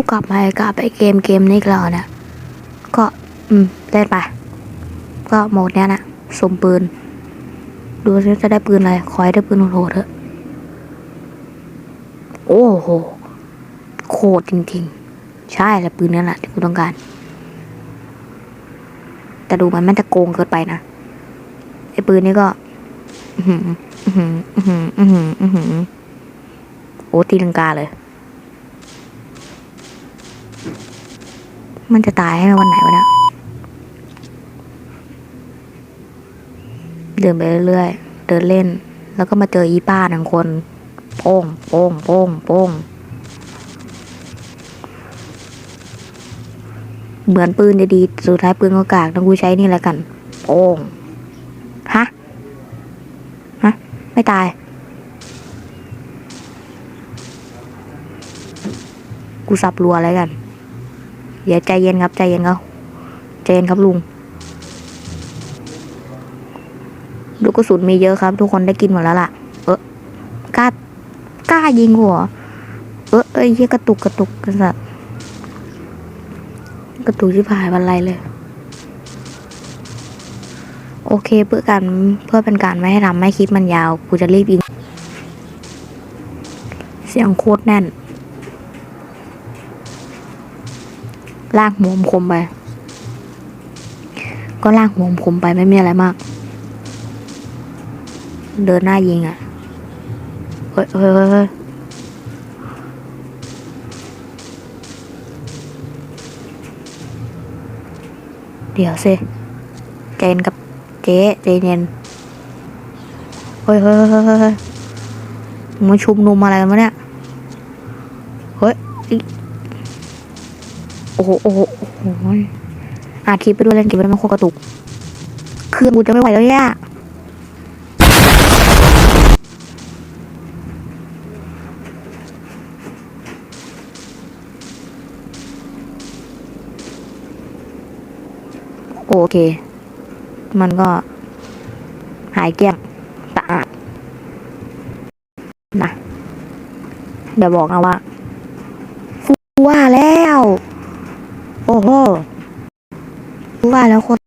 กูกลับมากลับไปเกมเกมนี้กแล้วเนี่ยก็อืมเล่นไป ก็โหมดเนี้ยนะสมปืน ดูซิจะได้ปืนอะไร ขอให้ได้ปืนโหดเถอะ โอ้โห โคตรจริงๆ ใช่แหละปืนนั่นแหละที่กูต้องการ แต่ดูมันมันจะโกงเกินไปนะไอ้ปืนนี้ก็อือหืออือหืออือหืออื้อหืออื้อหือโอ้ตีลังกาเลย มันจะตายให้วันไหนวะเนี่ยเดินไปเรื่อยๆ เดินเล่น แล้วก็มาเจออีป้าหนึ่งคน โป้ง โป้ง โป้ง โป้ง เหมือนปืนดีๆสุดท้ายปืนก็กากต้องกูใช้นี่แหละกัน โป้ง ฮะ ฮะ ไม่ตาย กูสับรัวอะไรกัน เดี๋ยวใจเย็นครับใจเย็นเขาใจเย็นครับลุง ลูกกระสุนมีเยอะครับ ทุกคนได้กินหมดแล้วล่ะ เออกล้ากล้ายิงหัว เออเอ้ยเยกระตุกกระตุกกระสัตว์กระตุกที่ผายวันไรเลย โอเคเพื่อการเพื่อเป็นการไม่ให้ทำให้คลิปมันยาว กูจะรีบยิง เสียงโคตรแน่น ลากหัวผมคมไป ก็ลากหัวผมคมไปไม่มีอะไรมาก เดินหน้ายิงอะเฮ้ยเฮ้ยเฮ้ยเดี๋ยวสิใจนกับเจ๊ใจเย็นเฮ้ยเฮ้ยเฮ้ยเฮ้ยเฮ้ยมาชุมนุมอะไรกันวะเนี่ย เฮ้ย โอ้โห โอ้โหโอ้โหอาคลิปไปด้วยเล่นเกมไปด้วยมันโคตรกระตุก เครื่องกูจะไม่ไหวแล้วเนี่ยโอเค มันก็หายเกลี้ยงสะอาดนะเดี๋ยวบอกนะว่าฟูว่าแล้ว โอ้โหว่าแล้วคน